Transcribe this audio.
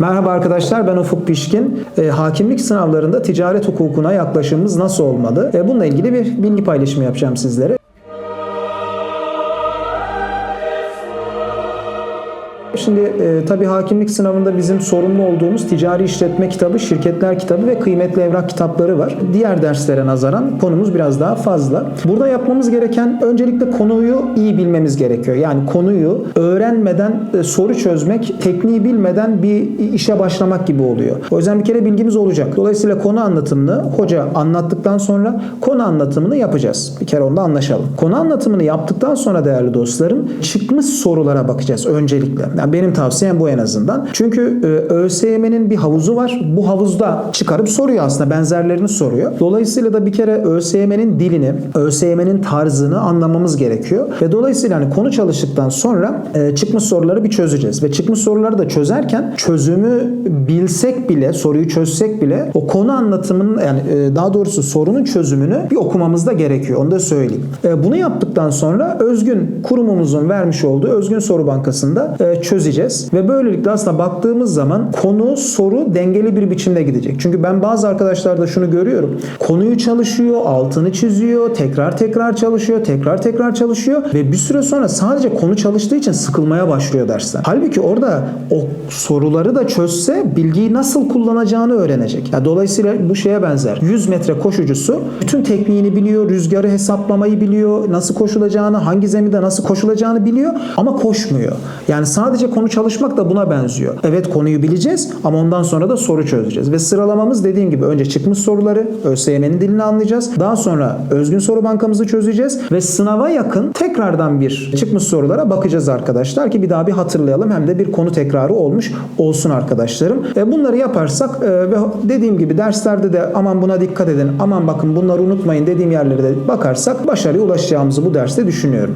Merhaba arkadaşlar ben Ufuk Pişkin. E, hakimlik sınavlarında ticaret hukukuna yaklaşımımız nasıl olmalı? E, bununla ilgili bir bilgi paylaşımı yapacağım sizlere. Şimdi e, tabii hakimlik sınavında bizim sorumlu olduğumuz ticari işletme kitabı, şirketler kitabı ve kıymetli evrak kitapları var. Diğer derslere nazaran konumuz biraz daha fazla. Burada yapmamız gereken öncelikle konuyu iyi bilmemiz gerekiyor. Yani konuyu öğrenmeden e, soru çözmek, tekniği bilmeden bir işe başlamak gibi oluyor. O yüzden bir kere bilgimiz olacak. Dolayısıyla konu anlatımını hoca anlattıktan sonra konu anlatımını yapacağız. Bir kere onda anlaşalım. Konu anlatımını yaptıktan sonra değerli dostlarım çıkmış sorulara bakacağız öncelikle. Yani benim tavsiyem bu en azından. Çünkü e, ÖSYM'nin bir havuzu var. Bu havuzda çıkarıp soruyor aslında benzerlerini soruyor. Dolayısıyla da bir kere ÖSYM'nin dilini, ÖSYM'nin tarzını anlamamız gerekiyor. Ve dolayısıyla hani konu çalıştıktan sonra e, çıkmış soruları bir çözeceğiz. Ve çıkmış soruları da çözerken çözümü bilsek bile, soruyu çözsek bile o konu anlatımının yani e, daha doğrusu sorunun çözümünü bir okumamız da gerekiyor. Onu da söyleyeyim. E, bunu yaptıktan sonra özgün kurumumuzun vermiş olduğu özgün soru bankasında e, çözeceğiz. Ve böylelikle aslında baktığımız zaman konu, soru dengeli bir biçimde gidecek. Çünkü ben bazı arkadaşlarda şunu görüyorum. Konuyu çalışıyor, altını çiziyor, tekrar tekrar çalışıyor, tekrar tekrar çalışıyor ve bir süre sonra sadece konu çalıştığı için sıkılmaya başlıyor dersten. Halbuki orada o soruları da çözse bilgiyi nasıl kullanacağını öğrenecek. Ya dolayısıyla bu şeye benzer. 100 metre koşucusu bütün tekniğini biliyor, rüzgarı hesaplamayı biliyor, nasıl koşulacağını, hangi zeminde nasıl koşulacağını biliyor ama koşmuyor. Yani sadece konu çalışmak da buna benziyor. Evet konuyu bileceğiz ama ondan sonra da soru çözeceğiz. Ve sıralamamız dediğim gibi önce çıkmış soruları, ÖSYM'nin dilini anlayacağız. Daha sonra özgün soru bankamızı çözeceğiz ve sınava yakın tekrardan bir çıkmış sorulara bakacağız arkadaşlar ki bir daha bir hatırlayalım hem de bir konu tekrarı olmuş olsun arkadaşlarım. E, bunları yaparsak e, ve dediğim gibi derslerde de aman buna dikkat edin, aman bakın bunları unutmayın dediğim yerlere de bakarsak başarıya ulaşacağımızı bu derste düşünüyorum.